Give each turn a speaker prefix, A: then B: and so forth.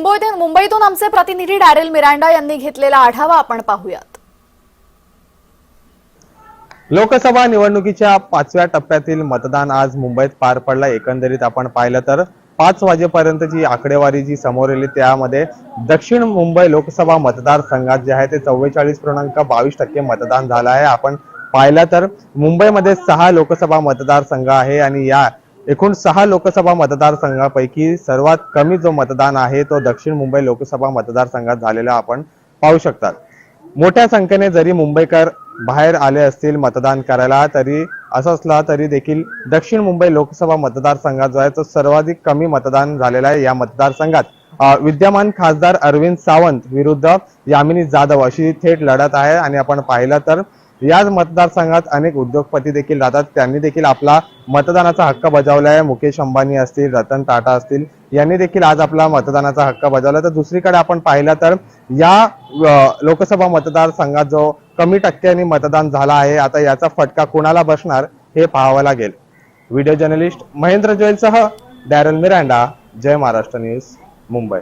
A: मुंबईतून मुंबईतून आमचे प्रतिनिधी डॅरेल मिरांडा यांनी घेतलेला आढावा आपण पाहूयात.
B: लोकसभा निवडणुकीच्या पाचव्या टप्प्यातील मतदान आज मुंबईत पार पडला एकंदरीत आपण पाहिलं तर पाच वाजेपर्यंत जी आकडेवारी जी समोर आली त्यामध्ये दक्षिण मुंबई लोकसभा मतदारसंघात जे आहे ते चव्वेचाळीस पूर्णांक बावीस टक्के मतदान झालं आहे. आपण पाहिलं तर मुंबईमध्ये सहा लोकसभा मतदारसंघ आहे आणि या एकूण सहा लोकसभा मतदारसंघापैकी सर्वात कमी जो मतदान आहे तो दक्षिण मुंबई लोकसभा मतदारसंघात झालेला आपण पाहू शकतात. मोठ्या संख्येने जरी मुंबईकर बाहेर आले असतील मतदान करायला तरी असं असला तरी देखील दक्षिण मुंबई लोकसभा मतदारसंघात जो आहे तो सर्वाधिक कमी मतदान झालेलं आहे या मतदारसंघात. विद्यमान खासदार अरविंद सावंत विरुद्ध यामिनी जाधव अशी थेट लढत आहे आणि आपण पाहिलं तर याच मतदारसंघात अनेक उद्योगपती देखील राहतात. त्यांनी देखील आपला मतदानाचा हक्क बजावला आहे मुकेश अंबानी असतील रतन टाटा असतील यांनी देखील आज आपला मतदानाचा हक्क बजावला तर दुसरीकडे आपण पाहिलं तर या लोकसभा मतदारसंघात जो कमी टक्क्यांनी मतदान झाला आहे आता याचा फटका कोणाला बसणार हे पाहावं लागेल. Video journalist Mahendra ज्वेलसह Darryl Miranda Jai Maharashtra news Mumbai.